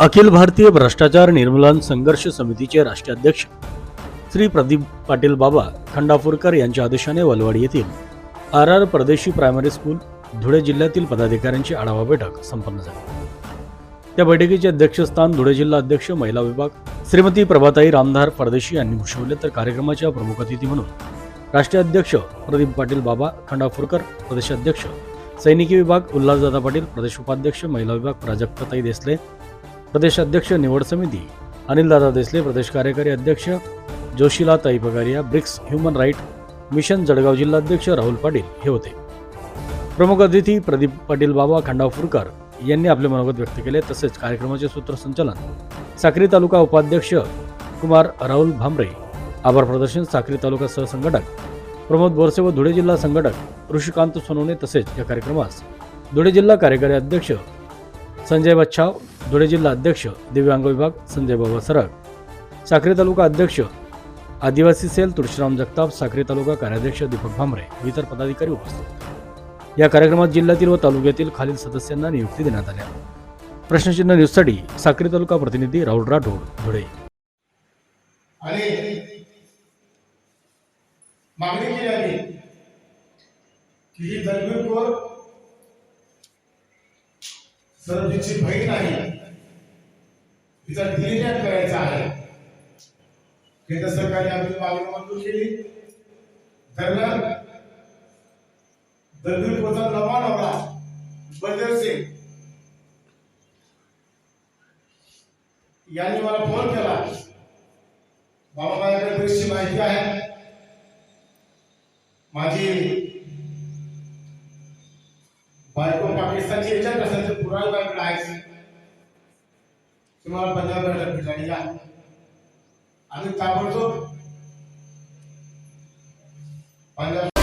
अखिल भारतीय भ्रष्टाचार निर्मूलन संघर्ष समितीचे राष्ट्राध्यक्ष श्री प्रदीप पाटील बाबा खंडापूरकर यांच्या आदेशाने वलवाडी येथील R R Pardeshi primary school Dhule जिल्ह्यातील पदाधिकाऱ्यांची आढावा बैठक संपन्न झाली. त्या बैठकीचे अध्यक्षस्थान धुळे जिल्हा अध्यक्ष महिला विभाग श्रीमती प्रभाताई रामधार परदेशी यांनी भूषवले तर कार्यक्रमाच्या प्रमुख अतिथी म्हणून राष्ट्रीय अध्यक्ष प्रदीप पाटील बाबा खंडापूरकर प्रदेशाध्यक्ष सैनिकी विभाग उल्हासदादा पाटील प्रदेश उपाध्यक्ष महिला विभाग प्राजक्ताई देसले प्रदेश अध्यक्ष निवड समिती अनिलदादा देसले प्रदेश कार्यकारी अध्यक्ष Joshila Tai Pagariya BRICS human right mission Jalgaon जिल्हाध्यक्ष राहुल पाटील हे होते. प्रमुख अतिथी प्रदीप पाटील बाबा खंडाव फुरकर यांनी आपले मनोगत व्यक्त केले तसेच कार्यक्रमाचे सूत्रसंचालन साक्री तालुका उपाध्यक्ष कुमार राहुल भामरे आभार प्रदर्शन साक्री तालुका सहसंघटक प्रमोद बोरसे व धुळे जिल्हा संघटक ऋषिकांत सोनवणे तसेच या कार्यक्रमास धुळे जिल्हा कार्यकारी अध्यक्ष संजय बच्छाव धुळे जिल्हा अध्यक्ष दिव्यांग विभाग संजय बाबा सरग साखरे तालुका अध्यक्ष आदिवासी सेल तुळशीराम जगताप साखरे तालुका कार्याध्यक्ष दीपक भांबरे इतर पदाधिकारी उपस्थित या कार्यक्रमात जिल्ह्यातील व तालुक्यातील खालील सदस्यांना नियुक्ती देण्यात आल्या. प्रश्नचिन्ह न्यूजसाठी साखरे तालुका प्रतिनिधी राहुल राठोड धुळे. मागणी केली आली की ही दलवीर बहीण आहे. तिचा डिलिजन करायचा आहे. केंद्र सरकारने आपली मागणी मंजूर केली. दरम्यान दलवीर कोरचा नवा नवरा बलदेव सिंग. यांनी मला फोन केला. बाबा माझ्याकडे बरीचशी माहिती आहे. माझी बायको पाकिस्तानची याच्यात असल्याचे पुरावे माझ्याकडे आहे तुम्हाला पंजाब बैठक ठिकाणी या. आम्ही ताबडतोब. पंजाब